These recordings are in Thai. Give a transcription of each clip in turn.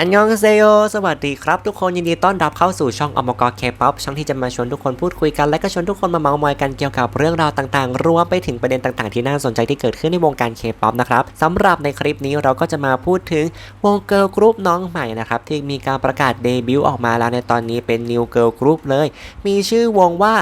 อันยองเซโยสวัสดีครับ ทุกคนยินดีต้อนรับเข้าสู่ช่องอมกรเคป๊อปช่องที่จะมาชวนทุกคนพูดคุยกัน และก็ชวนทุกคนมาเมาท์มอยกันเกี่ยวกับเรื่องราวต่างๆ รวมไปถึงประเด็นต่างๆ ที่น่าสนใจที่เกิดขึ้นในวงการเคป๊อปนะครับสำหรับในคลิปนี้เราก็จะมาพูดถึงวงเกิร์ลกรุ๊ปน้องใหม่นะครับ ที่มีการประกาศเดบิวต์ออกมาแล้วในตอนนี้เป็นนิวเกิร์ลกรุ๊ปเลย มีชื่อวงว่า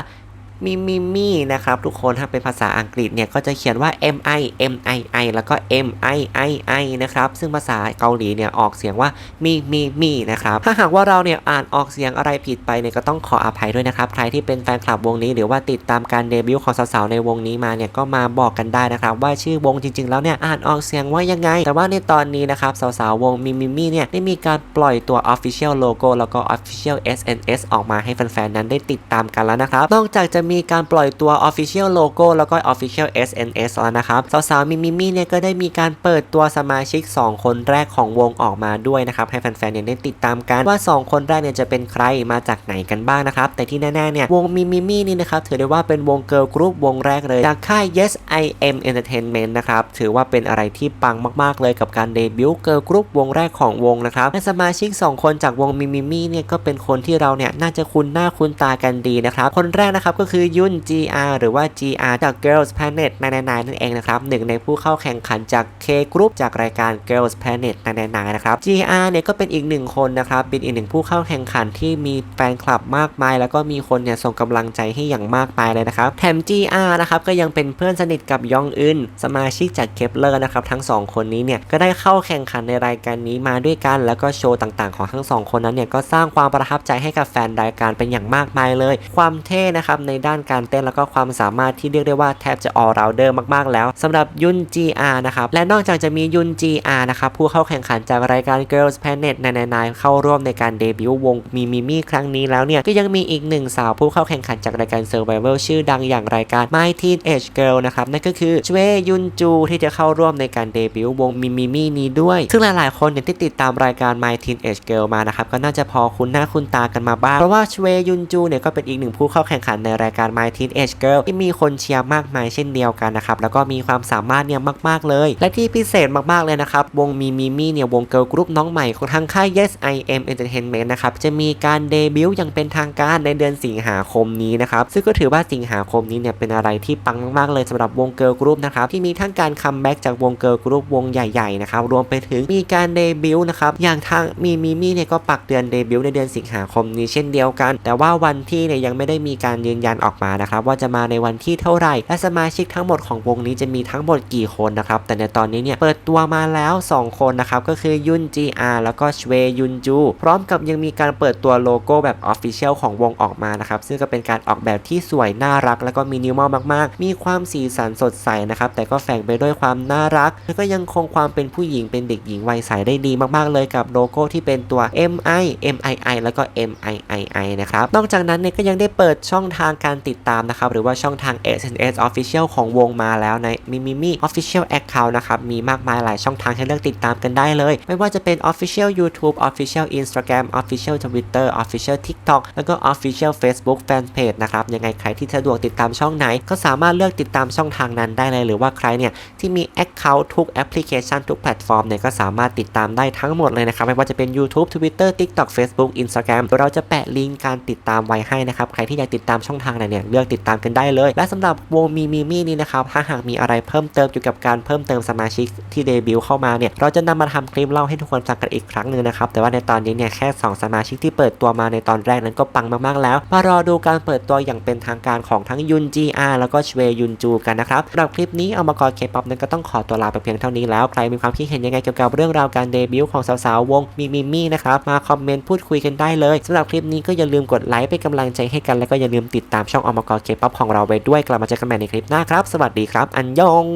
มิมิมี่นะครับทุกคนถ้าเป็นภาษาอังกฤษเนี่ยก็จะเขียนว่า M I M I I แล้วก็ M I I I นะครับซึ่งภาษาเกาหลีเนี่ยออกเสียงว่ามีมีมีนะครับถ้าหากว่าเราเนี่ยอ่านออกเสียงอะไรผิดไปเนี่ยก็ต้องขออภัยด้วยนะครับใครที่เป็นแฟนคลับวงนี้หรือว่าติดตามการเดบิวต์ของสาวๆในวงนี้มาเนี่ยก็มาบอกกันได้นะครับว่าชื่อวงจริง ๆ แล้วเนี่ยอ่านออกเสียงว่ายังไง แต่ว่าในตอนนี้นะครับสาวๆวงมิมิมี่เนี่ยได้มีการปล่อยตัว Official Logo แล้วก็ Official SNS ออกมาให้แฟนๆนั้นได้ติดตามกันแล้วนะครับนอกจากจะมีีการปล่อยตัว Official Logo แล้วก็ Official SNS แล้วนะครับ สาวๆมิมิมี่เนี่ยก็ได้มีการเปิดตัวสมาชิก 2 คนแรกของวงออกมาด้วยนะครับ ให้แฟนๆเนี่ยได้ติดตามกันว่า 2 คนแรกเนี่ยจะเป็นใครมาจากไหนกันบ้างนะครับ แต่ที่แน่ๆเนี่ยวงมิมิมี่นี่นะครับถือได้ว่าเป็นวงเกิร์ลกรุ๊ปวงแรกเลยจากค่าย Yes I Am Entertainment นะครับถือว่าเป็นอะไรที่ปังมากๆเลยกับการเดบิวต์เกิร์ลกรุ๊ปวงแรกของวงนะครับและสมาชิก 2 คนจากวงมิมิมี่เนี่ยก็เป็นคนที่เราเนี่ยน่าจะคุ้นหน้าคุ้นตากันดีนะครับคนแรกนะครับก็คืือยุน GR หรือว่า GR จาก Girls Planet 99นั่นเองนะครับหนึ่งในผู้เข้าแข่งขันจาก K Group จากรายการ Girls Planet 99นะครับ GR เนี่ยก็เป็นอีกหนึ่งคนนะครับเป็นอีกหนึ่งผู้เข้าแข่งขันที่มีแฟนคลับมากมาย แล้วก็มีคนเนี่ยส่งกำลังใจให้อย่างมากมายเลยนะครับแถม GR นะครับก็ยังเป็นเพื่อนสนิทกับยองอึนสมาชิกจากเคปเลอร์นะครับทั้งสองคนนี้เนี่ยก็ได้เข้าแข่งขันในรายการนี้มาด้วยกัน แล้วก็โชว์ต่างๆ ของทั้งสองคนนั้นเนี่ยก็สร้างความประทับใจให้กับแฟนรายการเป็นอย่างมากมายเลย ความเท่นะครับในด้านการเต้นแล้วก็ความสามารถที่เรียกได้ว่าแทบจะ all rounder มากๆแล้วสำหรับยุน GR นะครับ และนอกจากจะมียุน GR นะครับ ผู้เข้าแข่งขันจากรายการ Girls Planet 999เข้าร่วมในการเดบิวต์วงมีมิมี่ครั้งนี้แล้วเนี่ย ก็ยังมีอีกหนึ่งสาวผู้เข้าแข่งขันจากรายการ Survival ชื่อดังอย่างรายการ My Teen Age Girl นะครับนั่นก็คือชเวยุนจูที่จะเข้าร่วมในการเดบิวต์วงมิมิมี่นี้ด้วย ซึ่งหลายๆ คนเนี่ยที่ติดตามรายการ My Teen Age Girl มานะครับก็น่าจะพอคุ้นหน้าคุ้นตากันมาบ้างเพราะว่าชเวยุนจูเนี่ยก็เป็นอีกหนึ่งผู้เข้าแข่งขันในรายการ My Teen Age Girl ที่มีคนเชียร์มากมายเช่นเดียวกันนะครับ แล้วก็มีความสามารถเนี่ยมาก ๆ เลย และที่พิเศษมาก ๆ เลยนะครับ วงมีมิมี่เนี่ยวงเกิร์ลกรุ๊ปน้องใหม่ของทางค่าย Yes I Am Entertainment นะครับ จะมีการเดบิวต์อย่างเป็นทางการในเดือนสิงหาคมนี้นะครับ ซึ่งก็ถือว่าสิงหาคมนี้เนี่ยเป็นอะไรที่ปังมาก ๆ เลยสำหรับวงเกิร์ลกรุ๊ปนะครับที่มีทั้งการคัมแบ็กจากวงเกิร์ลกรุ๊ปวงใหญ่ ๆ นะครับ รวมไปถึงมีการเดบิวต์นะครับ อย่างทางมีมิมี่เนี่ยก็ปักเดือนเดบิวต์ในเดือนสิงหาคมนี้เช่นเดียวกัน แต่ว่าวันที่เนี่ยยังไม่ได้มีการยืนยันออกมานะครับว่าจะมาในวันที่เท่าไหร่ และสมาชิกทั้งหมดของวงนี้จะมีทั้งหมดกี่คนนะครับแต่ในตอนนี้เนี่ยเปิดตัวมาแล้ว 2 คนนะครับก็คือยุน GR แล้วก็ชเวยุนจูพร้อมกับยังมีการเปิดตัวโลโก้แบบ Official ของวงออกมานะครับซึ่งก็เป็นการออกแบบที่สวยน่ารัก แล้วก็มินิมอลมากๆ มีความสีสันสดใสนะครับแต่ก็แฝงไปด้วยความน่ารัก แล้วก็ยังคงความเป็นผู้หญิงเป็นเด็กหญิงวัยใสได้ดีมากๆ เลยกับโลโก้ที่เป็นตัว MI MII แล้วก็ MIII นะครับนอกจากนั้นเนี่ยก็ยังได้เปิดช่องทางการติดตามนะครับ หรือว่าช่องทาง SNS Official ของวงมาแล้วใน Mimimi Official Account นะครับ มีมากมายหลายช่องทางให้เลือกติดตามกันได้เลย ไม่ว่าจะเป็น Official YouTube Official Instagram Official Twitter Official TikTok แล้วก็ Official Facebook Fanpage นะครับยังไงใครที่สะดวกติดตามช่องไหน ก็สามารถเลือกติดตามช่องทางนั้นได้เลยหรือว่าใครเนี่ยที่มี Account ทุกแอปพลิเคชันทุกแพลตฟอร์มเนี่ยก็สามารถติดตามได้ทั้งหมดเลยนะครับไม่ว่าจะเป็น YouTube Twitter TikTok Facebook Instagram เราจะแปะลิงก์การติดตามไว้ให้นะครับใครที่อยากติดตามช่องทางไหนเนี่ยเลือกติดตามกันได้เลย และสำหรับวงมีมีมี่นี้นะครับถ้าหากมีอะไรเพิ่มเติมเกี่ยวกับการเพิ่มเติมสมาชิกที่เดบิวต์เข้ามาเนี่ยเราจะนำมาทำคลิปเล่าให้ทุกคนฟังกันอีกครั้งหนึ่งนะครับแต่ว่าในตอนนี้เนี่ยแค่ 2 สมาชิกที่เปิดตัวมาในตอนแรกนั้นก็ปังมากๆแล้วมารอดูการเปิดตัวอย่างเป็นทางการของทั้งยุนจีอาแล้วก็ชเวยุนจูกันนะครับสำหรับคลิปนี้เอามากรเคป๊อปนั้นก็ต้องขอตัวลาไปเพียงเท่านี้แล้วใครมีความคิดเห็นยังไงเกี่ยวกับเรื่องราวการเดบิวต์ของสาวๆวงมีมิมี่นะครับมาคอมเมนต์พูดคุยกันได้เลยสำหรับคลิปนี้ก็อย่าลืมกดไลค์เป็นกำลังใจให้กันแล้วก็อย่าลืมติดตามช่องอมกรเคป๊อปของเราไว้ด้วยกลับมาเจอกันใหม่ในคลิปหน้าครับ สวัสดีครับ อันยอง